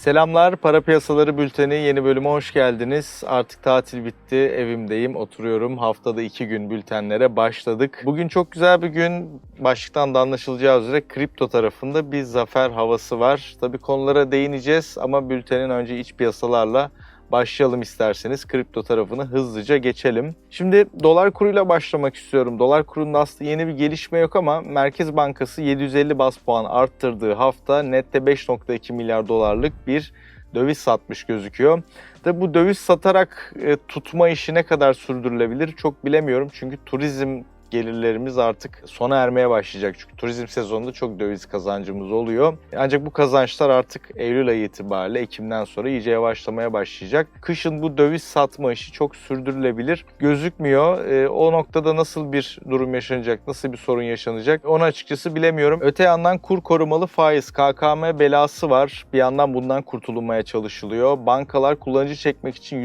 Selamlar, Para Piyasaları Bülteni yeni bölüme hoş geldiniz. Artık tatil bitti, evimdeyim, oturuyorum. Haftada iki gün bültenlere başladık. Bugün çok güzel bir gün. Başlıktan da anlaşılacağı üzere kripto tarafında bir zafer havası var. Tabii konulara değineceğiz ama bültenin önce iç piyasalarla başlayalım isterseniz. Kripto tarafını hızlıca geçelim. Şimdi dolar kuruyla başlamak istiyorum. Dolar kurunda aslında yeni bir gelişme yok ama Merkez Bankası 750 bas puan arttırdığı hafta nette 5.2 milyar dolarlık bir döviz satmış gözüküyor. Tabi bu döviz satarak e, tutma işi ne kadar sürdürülebilir çok bilemiyorum. Çünkü turizm gelirlerimiz artık sona ermeye başlayacak. Çünkü turizm sezonunda çok döviz kazancımız oluyor. Ancak bu kazançlar artık Eylül ayı itibariyle Ekim'den sonra iyice yavaşlamaya başlayacak. Kışın bu döviz satma işi çok sürdürülebilir gözükmüyor. E, o noktada nasıl bir durum yaşanacak, nasıl bir sorun yaşanacak onu açıkçası bilemiyorum. Öte yandan kur korumalı faiz, KKM belası var. Bir yandan bundan kurtulunmaya çalışılıyor. Bankalar kullanıcı çekmek için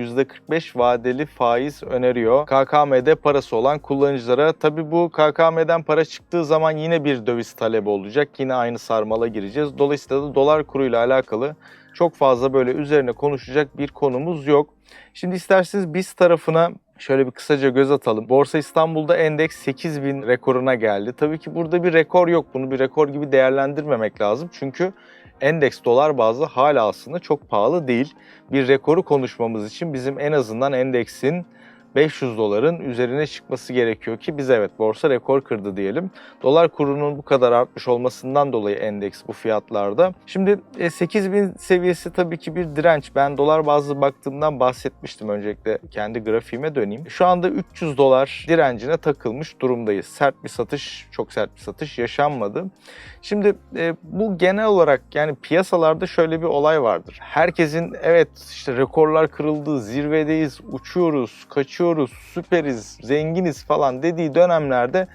%45 vadeli faiz öneriyor. KKM'de parası olan kullanıcılara tabi bu KKM'den para çıktığı zaman yine bir döviz talebi olacak. Yine aynı sarmala gireceğiz. Dolayısıyla da dolar kuruyla alakalı çok fazla böyle üzerine konuşacak bir konumuz yok. Şimdi isterseniz biz tarafına Şöyle bir kısaca göz atalım. Borsa İstanbul'da endeks 8000 rekoruna geldi. Tabii ki burada bir rekor yok. Bunu bir rekor gibi değerlendirmemek lazım. Çünkü endeks dolar bazlı hala aslında çok pahalı değil. Bir rekoru konuşmamız için bizim en azından endeksin 500 doların üzerine çıkması gerekiyor ki biz evet borsa rekor kırdı diyelim. Dolar kurunun bu kadar artmış olmasından dolayı endeks bu fiyatlarda. Şimdi 8000 seviyesi tabii ki bir direnç. Ben dolar bazlı baktığımdan bahsetmiştim öncelikle kendi grafiğime döneyim. Şu anda 300 dolar direncine takılmış durumdayız. Sert bir satış, çok sert bir satış yaşanmadı. Şimdi e, bu genel olarak yani piyasalarda şöyle bir olay vardır. Herkesin evet işte rekorlar kırıldı, zirvedeyiz, uçuyoruz, kaçıyoruz, süperiz, zenginiz falan dediği dönemlerde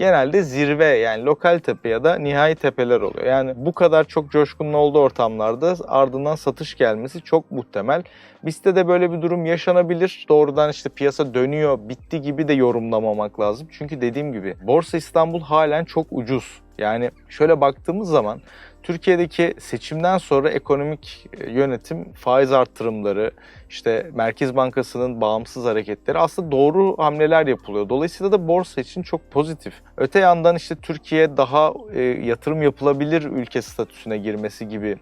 genelde zirve yani lokal tepe ya da nihai tepeler oluyor. Yani bu kadar çok coşkunun olduğu ortamlarda ardından satış gelmesi çok muhtemel. Bizde de böyle bir durum yaşanabilir. Doğrudan işte piyasa dönüyor, bitti gibi de yorumlamamak lazım. Çünkü dediğim gibi Borsa İstanbul halen çok ucuz. Yani şöyle baktığımız zaman Türkiye'deki seçimden sonra ekonomik e, yönetim faiz arttırımları, işte Merkez Bankası'nın bağımsız hareketleri aslında doğru hamleler yapılıyor. Dolayısıyla da borsa için çok pozitif. Öte yandan işte Türkiye daha e, yatırım yapılabilir ülke statüsüne girmesi gibi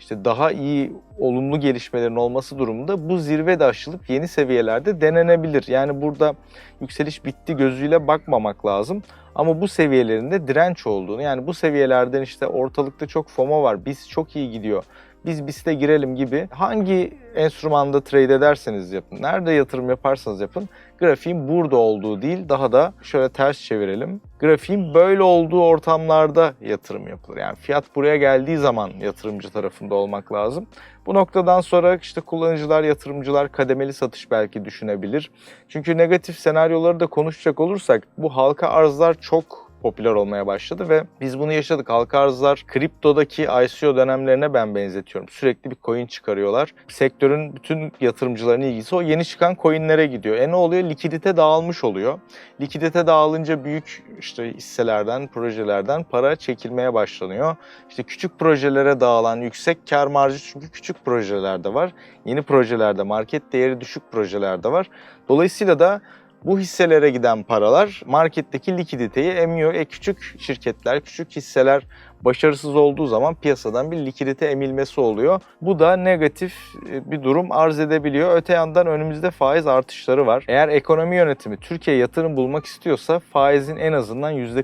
işte daha iyi olumlu gelişmelerin olması durumunda bu zirve de aşılıp yeni seviyelerde denenebilir. Yani burada yükseliş bitti gözüyle bakmamak lazım. Ama bu seviyelerinde direnç olduğunu yani bu seviyelerden işte ortalıkta çok FOMO var. Biz çok iyi gidiyor biz BIST'e girelim gibi hangi enstrümanda trade ederseniz yapın, nerede yatırım yaparsanız yapın grafiğin burada olduğu değil daha da şöyle ters çevirelim. Grafiğin böyle olduğu ortamlarda yatırım yapılır. Yani fiyat buraya geldiği zaman yatırımcı tarafında olmak lazım. Bu noktadan sonra işte kullanıcılar, yatırımcılar kademeli satış belki düşünebilir. Çünkü negatif senaryoları da konuşacak olursak bu halka arzlar çok popüler olmaya başladı ve biz bunu yaşadık. Halka arzlar kriptodaki ICO dönemlerine ben benzetiyorum. Sürekli bir coin çıkarıyorlar. Sektörün bütün yatırımcıların ilgisi o yeni çıkan coinlere gidiyor. E ne oluyor? Likidite dağılmış oluyor. Likidite dağılınca büyük işte hisselerden, projelerden para çekilmeye başlanıyor. İşte küçük projelere dağılan yüksek kar marjı çünkü küçük projelerde var. Yeni projelerde, market değeri düşük projelerde var. Dolayısıyla da bu hisselere giden paralar marketteki likiditeyi emiyor. E küçük şirketler, küçük hisseler başarısız olduğu zaman piyasadan bir likidite emilmesi oluyor. Bu da negatif e, bir durum arz edebiliyor. Öte yandan önümüzde faiz artışları var. Eğer ekonomi yönetimi Türkiye yatırım bulmak istiyorsa faizin en azından %40,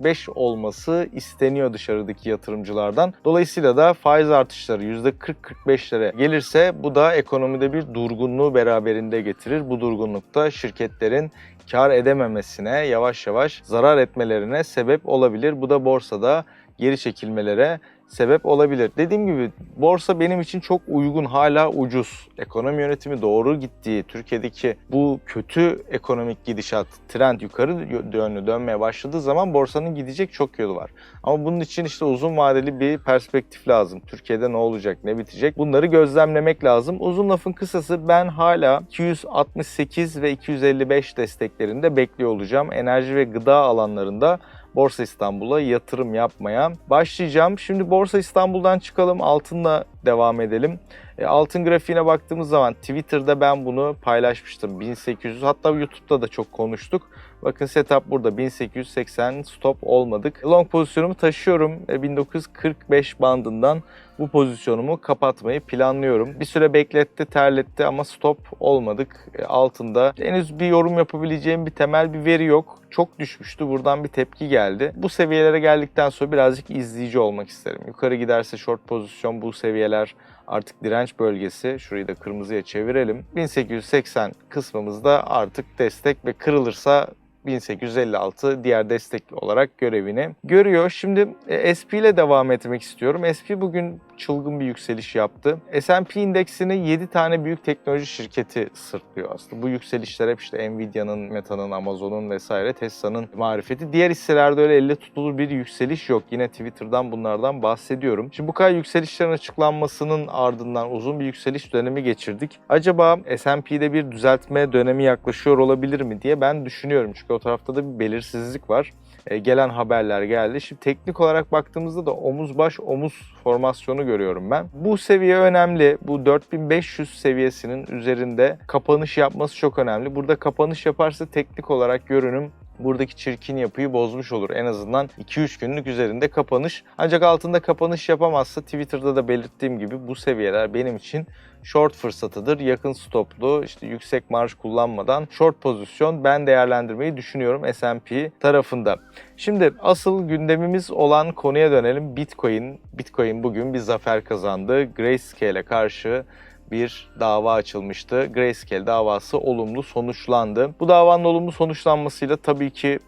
%45 olması isteniyor dışarıdaki yatırımcılardan. Dolayısıyla da faiz artışları %40-45'lere gelirse bu da ekonomide bir durgunluğu beraberinde getirir. Bu durgunlukta şirketlerin kar edememesine, yavaş yavaş zarar etmelerine sebep olabilir. Bu da borsada geri çekilmelere sebep olabilir. Dediğim gibi borsa benim için çok uygun, hala ucuz. Ekonomi yönetimi doğru gittiği, Türkiye'deki bu kötü ekonomik gidişat, trend yukarı yönlü dönmeye başladığı zaman borsanın gidecek çok yolu var. Ama bunun için işte uzun vadeli bir perspektif lazım. Türkiye'de ne olacak, ne bitecek? Bunları gözlemlemek lazım. Uzun lafın kısası ben hala 268 ve 255 desteklerinde bekliyor olacağım. Enerji ve gıda alanlarında Borsa İstanbul'a yatırım yapmaya başlayacağım. Şimdi Borsa İstanbul'dan çıkalım, altınla devam edelim. E, altın grafiğine baktığımız zaman Twitter'da ben bunu paylaşmıştım. 1800 hatta YouTube'da da çok konuştuk. Bakın setup burada 1880 stop olmadık. Long pozisyonumu taşıyorum. E, 1945 bandından bu pozisyonumu kapatmayı planlıyorum. Bir süre bekletti, terletti ama stop olmadık. E, altında henüz bir yorum yapabileceğim bir temel bir veri yok. Çok düşmüştü. Buradan bir tepki geldi. Bu seviyelere geldikten sonra birazcık izleyici olmak isterim. Yukarı giderse short pozisyon bu seviyeler artık direnç bölgesi. Şurayı da kırmızıya çevirelim. 1880 kısmımızda artık destek ve kırılırsa 1856 diğer destek olarak görevini görüyor. Şimdi e, SP ile devam etmek istiyorum. SP bugün çılgın bir yükseliş yaptı. S&P indeksini 7 tane büyük teknoloji şirketi sırtlıyor aslında. Bu yükselişler hep işte Nvidia'nın, Meta'nın, Amazon'un vesaire Tesla'nın marifeti. Diğer hisselerde öyle elle tutulur bir yükseliş yok. Yine Twitter'dan bunlardan bahsediyorum. Şimdi bu kadar yükselişlerin açıklanmasının ardından uzun bir yükseliş dönemi geçirdik. Acaba S&P'de bir düzeltme dönemi yaklaşıyor olabilir mi diye ben düşünüyorum. Çünkü o tarafta da bir belirsizlik var. E, gelen haberler geldi. Şimdi teknik olarak baktığımızda da omuz baş omuz formasyonu görüyorum ben. Bu seviye önemli. Bu 4500 seviyesinin üzerinde kapanış yapması çok önemli. Burada kapanış yaparsa teknik olarak görünüm buradaki çirkin yapıyı bozmuş olur. En azından 2-3 günlük üzerinde kapanış. Ancak altında kapanış yapamazsa Twitter'da da belirttiğim gibi bu seviyeler benim için short fırsatıdır. Yakın stoplu, işte yüksek marj kullanmadan short pozisyon ben değerlendirmeyi düşünüyorum S&P tarafında. Şimdi asıl gündemimiz olan konuya dönelim. Bitcoin. Bitcoin bugün bir zafer kazandı. Grayscale'e karşı bir dava açılmıştı. Grayscale davası olumlu sonuçlandı. Bu davanın olumlu sonuçlanmasıyla tabii ki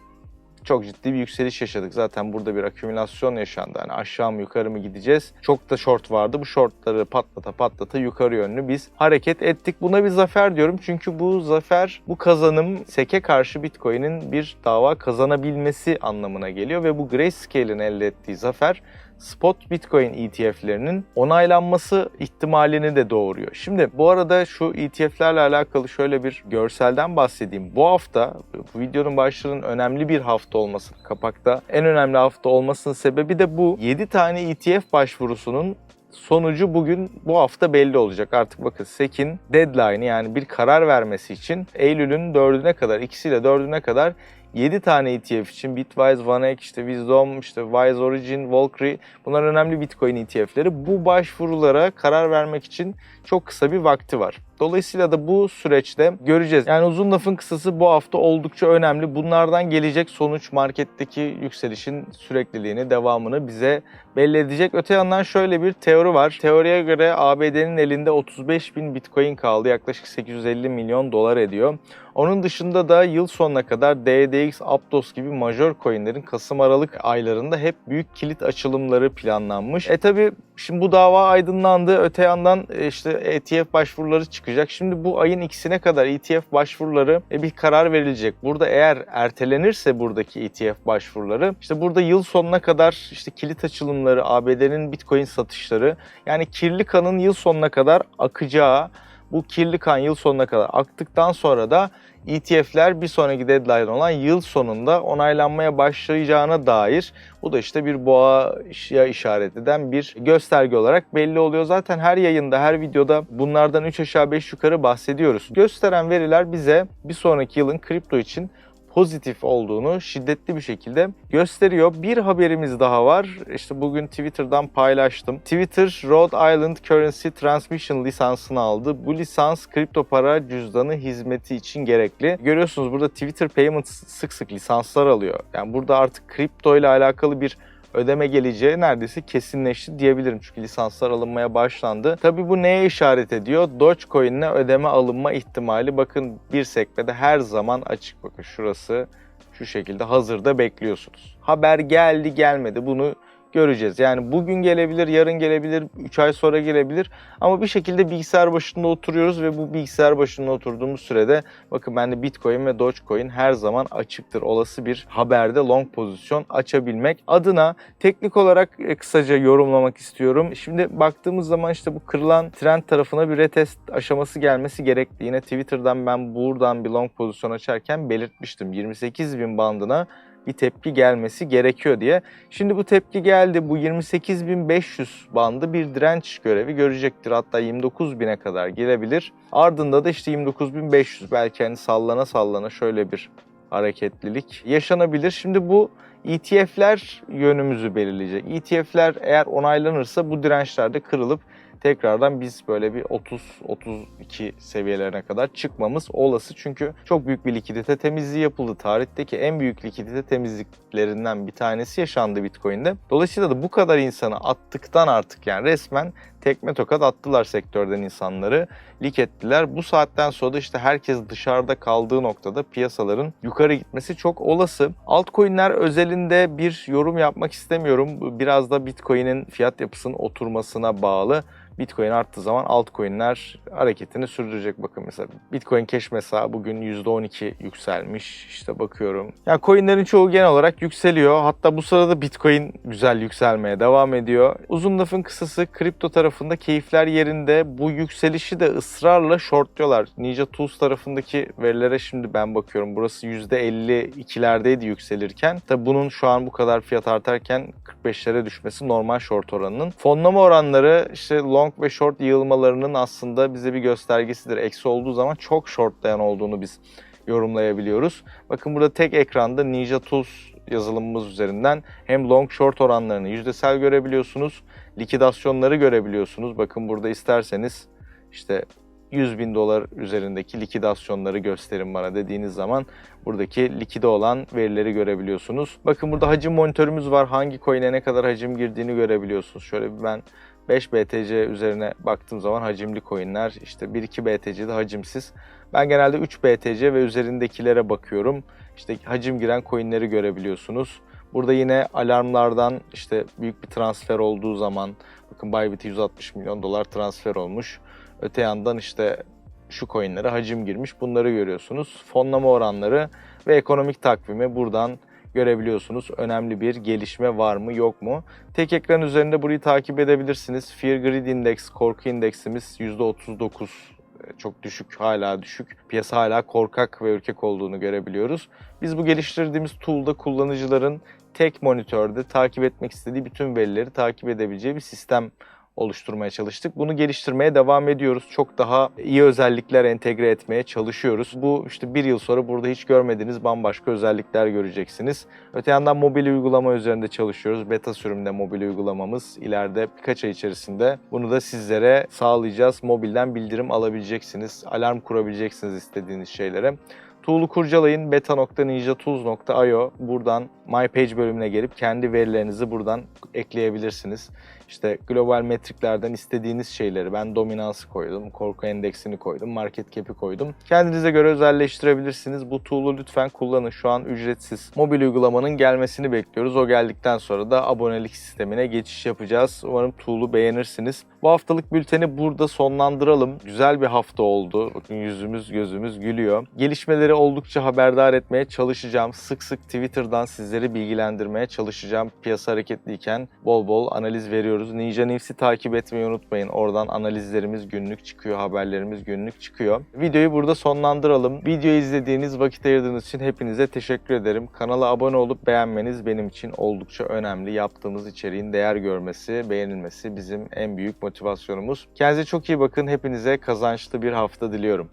çok ciddi bir yükseliş yaşadık. Zaten burada bir akümülasyon yaşandı. Yani aşağı mı yukarı mı gideceğiz? Çok da short vardı. Bu shortları patlata patlata yukarı yönlü biz hareket ettik. Buna bir zafer diyorum. Çünkü bu zafer, bu kazanım SEC'e karşı Bitcoin'in bir dava kazanabilmesi anlamına geliyor ve bu Grayscale'in elde ettiği zafer spot Bitcoin ETF'lerinin onaylanması ihtimalini de doğuruyor. Şimdi bu arada şu ETF'lerle alakalı şöyle bir görselden bahsedeyim. Bu hafta bu videonun başlığının önemli bir hafta olması, kapakta en önemli hafta olmasının sebebi de bu. 7 tane ETF başvurusunun sonucu bugün bu hafta belli olacak. Artık bakın SEC'in deadline'ı yani bir karar vermesi için Eylül'ün 4'üne kadar, ikisiyle 4'üne kadar 7 tane ETF için Bitwise, Vanek, işte Wisdom, işte Wise Origin, Valkyrie bunlar önemli Bitcoin ETF'leri. Bu başvurulara karar vermek için çok kısa bir vakti var. Dolayısıyla da bu süreçte göreceğiz. Yani uzun lafın kısası bu hafta oldukça önemli. Bunlardan gelecek sonuç marketteki yükselişin sürekliliğini, devamını bize belli edecek. Öte yandan şöyle bir teori var. Teoriye göre ABD'nin elinde 35 bin bitcoin kaldı. Yaklaşık 850 milyon dolar ediyor. Onun dışında da yıl sonuna kadar DDX, Aptos gibi major coinlerin Kasım-Aralık aylarında hep büyük kilit açılımları planlanmış. E tabi şimdi bu dava aydınlandı. Öte yandan e, işte ETF başvuruları çıkacak. Şimdi bu ayın ikisine kadar ETF başvuruları e, bir karar verilecek. Burada eğer ertelenirse buradaki ETF başvuruları işte burada yıl sonuna kadar işte kilit açılımları, ABD'nin Bitcoin satışları yani kirli kanın yıl sonuna kadar akacağı bu kirli kan yıl sonuna kadar aktıktan sonra da ETF'ler bir sonraki deadline olan yıl sonunda onaylanmaya başlayacağına dair bu da işte bir boğaya işaret eden bir gösterge olarak belli oluyor. Zaten her yayında, her videoda bunlardan 3 aşağı 5 yukarı bahsediyoruz. Gösteren veriler bize bir sonraki yılın kripto için pozitif olduğunu şiddetli bir şekilde gösteriyor. Bir haberimiz daha var. İşte bugün Twitter'dan paylaştım. Twitter Rhode Island Currency Transmission lisansını aldı. Bu lisans kripto para cüzdanı hizmeti için gerekli. Görüyorsunuz burada Twitter Payments sık sık lisanslar alıyor. Yani burada artık kripto ile alakalı bir ödeme geleceği neredeyse kesinleşti diyebilirim. Çünkü lisanslar alınmaya başlandı. Tabi bu neye işaret ediyor? Dogecoin'le ödeme alınma ihtimali bakın bir sekmede her zaman açık. Bakın şurası şu şekilde hazırda bekliyorsunuz. Haber geldi gelmedi bunu göreceğiz. Yani bugün gelebilir, yarın gelebilir, 3 ay sonra gelebilir. Ama bir şekilde bilgisayar başında oturuyoruz ve bu bilgisayar başında oturduğumuz sürede bakın bende Bitcoin ve Dogecoin her zaman açıktır. Olası bir haberde long pozisyon açabilmek adına teknik olarak e, kısaca yorumlamak istiyorum. Şimdi baktığımız zaman işte bu kırılan trend tarafına bir retest aşaması gelmesi gerekli. Yine Twitter'dan ben buradan bir long pozisyon açarken belirtmiştim. 28 bin bandına bir tepki gelmesi gerekiyor diye. Şimdi bu tepki geldi. Bu 28.500 bandı bir direnç görevi görecektir. Hatta 29.000'e kadar gelebilir. Ardında da işte 29.500 belki hani sallana sallana şöyle bir hareketlilik yaşanabilir. Şimdi bu ETF'ler yönümüzü belirleyecek. ETF'ler eğer onaylanırsa bu dirençler de kırılıp tekrardan biz böyle bir 30-32 seviyelerine kadar çıkmamız olası. Çünkü çok büyük bir likidite temizliği yapıldı. Tarihteki en büyük likidite temizliklerinden bir tanesi yaşandı Bitcoin'de. Dolayısıyla da bu kadar insanı attıktan artık yani resmen tekme tokat attılar sektörden insanları. Lik ettiler. Bu saatten sonra da işte herkes dışarıda kaldığı noktada piyasaların yukarı gitmesi çok olası. Altcoin'ler özelinde bir yorum yapmak istemiyorum. Biraz da Bitcoin'in fiyat yapısının oturmasına bağlı. Bitcoin arttığı zaman altcoin'ler hareketini sürdürecek. Bakın mesela Bitcoin Cash mesela bugün %12 yükselmiş. İşte bakıyorum. Yani coin'lerin çoğu genel olarak yükseliyor. Hatta bu sırada Bitcoin güzel yükselmeye devam ediyor. Uzun lafın kısası kripto tarafında keyifler yerinde. Bu yükselişi de ısrarla shortluyorlar. Ninja Tools tarafındaki verilere şimdi ben bakıyorum. Burası %52'lerdeydi yükselirken. Tabi bunun şu an bu kadar fiyat artarken 45'lere düşmesi normal short oranının. Fonlama oranları işte long ve short yığılmalarının aslında bize bir göstergesidir. Eksi olduğu zaman çok shortlayan olduğunu biz yorumlayabiliyoruz. Bakın burada tek ekranda Ninja Tools yazılımımız üzerinden hem long short oranlarını yüzdesel görebiliyorsunuz. Likidasyonları görebiliyorsunuz. Bakın burada isterseniz işte 100 bin dolar üzerindeki likidasyonları gösterin bana dediğiniz zaman buradaki likide olan verileri görebiliyorsunuz. Bakın burada hacim monitörümüz var. Hangi coin'e ne kadar hacim girdiğini görebiliyorsunuz. Şöyle bir ben 5 BTC üzerine baktığım zaman hacimli coinler işte 1-2 BTC'de hacimsiz. Ben genelde 3 BTC ve üzerindekilere bakıyorum. İşte hacim giren coinleri görebiliyorsunuz. Burada yine alarmlardan işte büyük bir transfer olduğu zaman bakın Bybit'e 160 milyon dolar transfer olmuş. Öte yandan işte şu coinlere hacim girmiş bunları görüyorsunuz. Fonlama oranları ve ekonomik takvimi buradan görebiliyorsunuz. Önemli bir gelişme var mı yok mu? Tek ekran üzerinde burayı takip edebilirsiniz. Fear Greed Index, korku indeksimiz %39 çok düşük, hala düşük. Piyasa hala korkak ve ürkek olduğunu görebiliyoruz. Biz bu geliştirdiğimiz tool'da kullanıcıların tek monitörde takip etmek istediği bütün verileri takip edebileceği bir sistem oluşturmaya çalıştık. Bunu geliştirmeye devam ediyoruz. Çok daha iyi özellikler entegre etmeye çalışıyoruz. Bu işte bir yıl sonra burada hiç görmediğiniz bambaşka özellikler göreceksiniz. Öte yandan mobil uygulama üzerinde çalışıyoruz. Beta sürümde mobil uygulamamız. İleride birkaç ay içerisinde bunu da sizlere sağlayacağız. Mobilden bildirim alabileceksiniz. Alarm kurabileceksiniz istediğiniz şeylere. Tool'u kurcalayın beta.ninjatools.io buradan My Page bölümüne gelip kendi verilerinizi buradan ekleyebilirsiniz. İşte global metriklerden istediğiniz şeyleri ben dominansı koydum, korku endeksini koydum, market cap'i koydum. Kendinize göre özelleştirebilirsiniz. Bu tool'u lütfen kullanın. Şu an ücretsiz. Mobil uygulamanın gelmesini bekliyoruz. O geldikten sonra da abonelik sistemine geçiş yapacağız. Umarım tool'u beğenirsiniz. Bu haftalık bülteni burada sonlandıralım. Güzel bir hafta oldu. Bakın yüzümüz gözümüz gülüyor. Gelişmeleri oldukça haberdar etmeye çalışacağım. Sık sık Twitter'dan sizleri bilgilendirmeye çalışacağım. Piyasa hareketliyken bol bol analiz veriyoruz. Ninja News'i takip etmeyi unutmayın. Oradan analizlerimiz günlük çıkıyor, haberlerimiz günlük çıkıyor. Videoyu burada sonlandıralım. Videoyu izlediğiniz, vakit ayırdığınız için hepinize teşekkür ederim. Kanala abone olup beğenmeniz benim için oldukça önemli. Yaptığımız içeriğin değer görmesi, beğenilmesi bizim en büyük motivasyonumuz. Kendinize çok iyi bakın. Hepinize kazançlı bir hafta diliyorum.